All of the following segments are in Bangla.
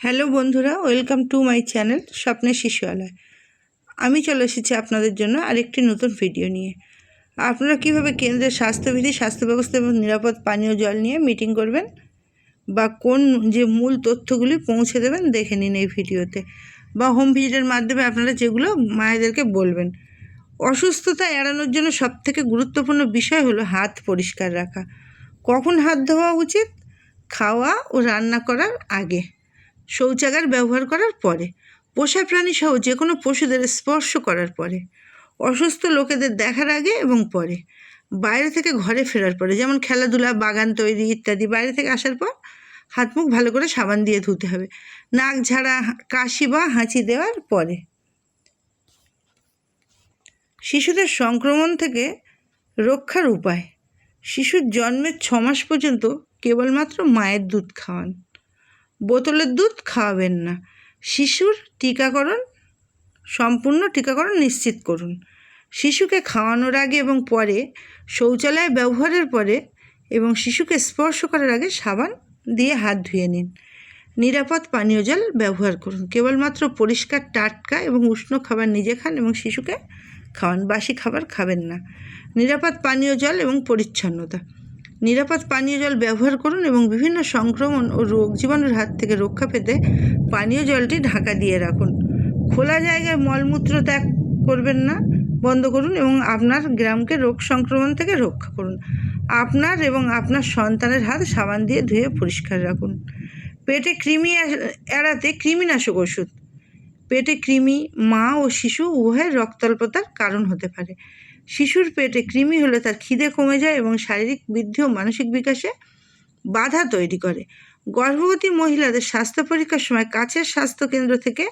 হ্যালো বন্ধুরা, ওয়েলকাম টু মাই চ্যানেল স্বপ্নের শিশুয়ালয়। আমি চলে এসেছি আপনাদের জন্য আরেকটি নতুন ভিডিও নিয়ে। আপনারা কীভাবে কেন্দ্রের স্বাস্থ্যবিধি, স্বাস্থ্য ব্যবস্থা এবং নিরাপদ পানীয় জল নিয়ে মিটিং করবেন বা কোন যে মূল তথ্যগুলি পৌঁছে দেবেন দেখে নিন এই ভিডিওতে বা হোম ভিজিটের মাধ্যমে আপনারা যেগুলো মায়েদেরকে বলবেন। অসুস্থতা এড়ানোর জন্য সবথেকে গুরুত্বপূর্ণ বিষয় হলো হাত পরিষ্কার রাখা। কখন হাত ধোয়া উচিত? খাওয়া ও রান্না করার আগে। শৌচাগার ব্যবহার করার পরে, পোষা প্রাণী সহ যে কোনো পশুদের স্পর্শ করার পরে, অসুস্থ লোকেদের দেখার আগে এবং পরে, বাইরে থেকে ঘরে ফেরার পরে, যেমন খেলাধুলা, বাগান তৈরি ইত্যাদি বাইরে থেকে আসার পর হাত মুখ ভালো করে সাবান দিয়ে ধুতে হবে। নাক ঝাড়া, কাশি বা হাঁচি দেওয়ার পরে। শিশুদের সংক্রমণ থেকে রক্ষার উপায়, শিশুর জন্মের ছ মাস পর্যন্ত কেবলমাত্র মায়ের দুধ খাওয়ান। বোতলের দুধ খাওয়াবেন না। শিশুর টিকাকরণ, সম্পূর্ণ টিকাকরণ নিশ্চিত করুন। শিশুকে খাওয়ানোর আগে এবং পরে, শৌচালয় ব্যবহারের পরে এবং শিশুকে স্পর্শ করার আগে সাবান দিয়ে হাত ধুয়ে নিন। নিরাপদ পানীয় জল ব্যবহার করুন। কেবলমাত্র পরিষ্কার টাটকা এবং উষ্ণ খাবার নিজে খান এবং শিশুকে খাওয়ান। বাসি খাবার খাবেন না। নিরাপদ পানীয় জল এবং পরিচ্ছন্নতা। নিরাপদ পানীয় জল ব্যবহার করুন এবং বিভিন্ন সংক্রমণ ও রোগ জীবাণুর হাত থেকে রক্ষা পেতে পানীয় জলটি ঢাকা দিয়ে রাখুন। খোলা জায়গায় মলমূত্র ত্যাগ করবেন না, বন্ধ করুন এবং আপনার গ্রামকে রোগ সংক্রমণ থেকে রক্ষা করুন। আপনার এবং আপনার সন্তানের হাত সাবান দিয়ে ধুয়ে পরিষ্কার রাখুন। পেটে কৃমি এড়াতে কৃমিনাশক ওষুধ। পেটে কৃমি, মা ও শিশু উভয়ের রক্তাল্পতার কারণ হতে পারে। শিশুর পেটে কৃমি হলে তার খিদে কমে যায় এবং শারীরিক বৃদ্ধি ও মানসিক বিকাশে বাধা তৈরি করে। গর্ভবতী মহিলাদের স্বাস্থ্য পরীক্ষার সময় কাছের স্বাস্থ্যকেন্দ্র থেকে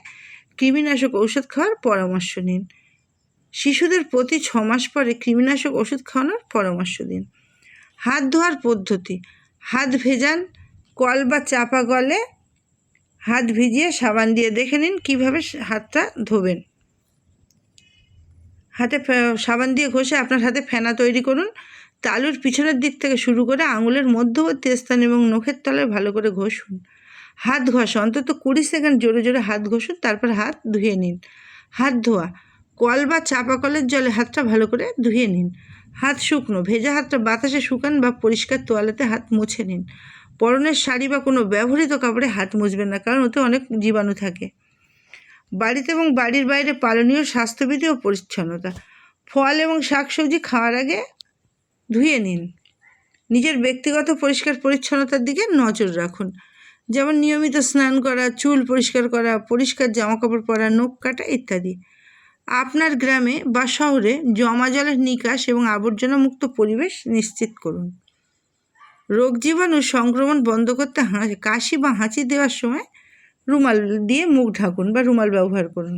কৃমিনাশক ওষুধ খাওয়ার পরামর্শ নিন। শিশুদের প্রতি ছ মাস পরে কৃমিনাশক ওষুধ খাওয়ানোর পরামর্শ দিন। হাত ধোয়ার পদ্ধতি। হাত ভেজান, কল বা চাপা গলে হাত ভিজিয়ে সাবান দিয়ে দেখে নিন কীভাবে হাতটা ধোবেন। হাতে সাবান দিয়ে ঘষে আপনার হাতে ফেনা তৈরি করুন। তালুর পিছনের দিক থেকে শুরু করে আঙুলের মধ্যবর্তী স্থান এবং নখের তলায় ভালো করে ঘষুন। হাত ঘষা, অন্তত কুড়ি সেকেন্ড জোরে জোরে হাত ঘষুন, তারপর হাত ধুয়ে নিন। হাত ধোয়া, কল বা চাপা কলের জলে হাতটা ভালো করে ধুয়ে নিন। হাত শুকনো, ভেজা হাতটা বাতাসে শুকান বা পরিষ্কার তোয়ালেতে হাত মুছে নিন। পরনের শাড়ি বা কোনো ব্যবহৃত কাপড়ে হাত মুছবেন না, কারণ ওতে অনেক জীবাণু থাকে। বাড়িতে এবং বাড়ির বাইরে পালনীয় স্বাস্থ্যবিধি ও পরিচ্ছন্নতা। ফল এবং শাকসবজি খাওয়ার আগে ধুয়ে নিন। নিজের ব্যক্তিগত পরিষ্কার পরিচ্ছন্নতার দিকে নজর রাখুন। যেমন নিয়মিত স্নান করা, চুল পরিষ্কার করা, পরিষ্কার জামাকাপড় পরা, নখ কাটা ইত্যাদি। আপনার গ্রামে বা শহরে জমা জলের নিকাশ এবং আবর্জনা মুক্ত পরিবেশ নিশ্চিত করুন। রোগ জীবাণু সংক্রমণ বন্ধ করতে কাশি বা হাঁচি দেওয়ার সময় রুমাল দিয়ে মুখ ঢাকুন বা রুমাল ব্যবহার করুন।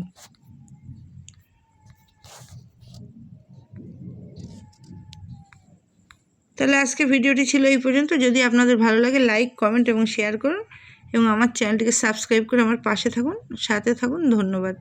তাহলে আজকে ভিডিওটি ছিল এই পর্যন্ত। যদি আপনাদের ভালো লাগে লাইক কমেন্ট এবং শেয়ার করুন এবং আমার চ্যানেলটিকে সাবস্ক্রাইব করে আমার পাশে থাকুন, সাথে থাকুন। ধন্যবাদ।